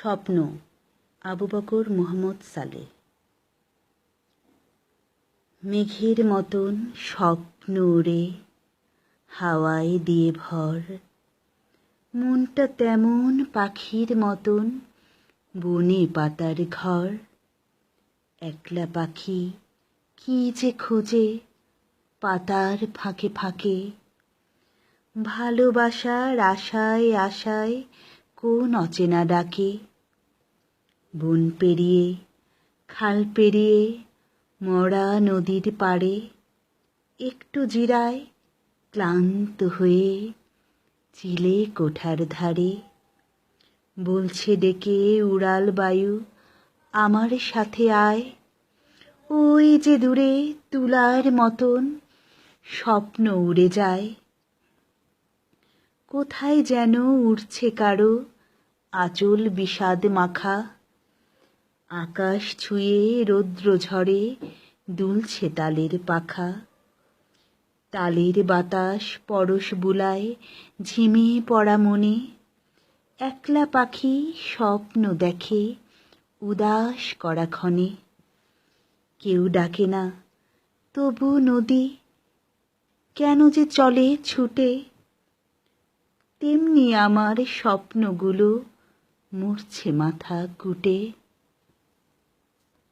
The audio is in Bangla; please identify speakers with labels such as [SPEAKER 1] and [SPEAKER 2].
[SPEAKER 1] স্বপ্ন। আবু বকর মুহাম্মদ সালে মেঘের মতন স্বপ্ন ওড়ে হাওয়ায় দিয়ে ভর। মনটা তেমন পাখির মতন, বনে পাতার ঘর। একলা পাখি কি যে খোঁজে, পাতার ফাঁকে ফাঁকে। ভালোবাসার আশায় আশায় কোন অচেনা ডাকে? বন পেরিয়ে, খাল পেরিয়ে, মরা নদীর পাড়ে একটু জিরায়, ক্লান্ত হয়ে চিলে কোঠার ধারে। বলছে ডেকে উড়াল বায়ু, আমার সাথে আয়। ওই যে দূরে তুলার মতন স্বপ্ন উড়ে যায়। কোথায় যেন উড়ছে কারও আচল বিষাদ মাখা, আকাশ ছুঁয়ে রৌদ্র ঝড়ে দুলছে তালের পাখা। তালের বাতাস পরশ বুলায় ঝিমে পড়া মনে, একলা পাখি স্বপ্ন দেখে উদাস করা ক্ষণে। কেউ ডাকে না, তবু নদী কেন যে চলে ছুটে? তেমনি আমার স্বপ্নগুলো মরছে মাথা কুটে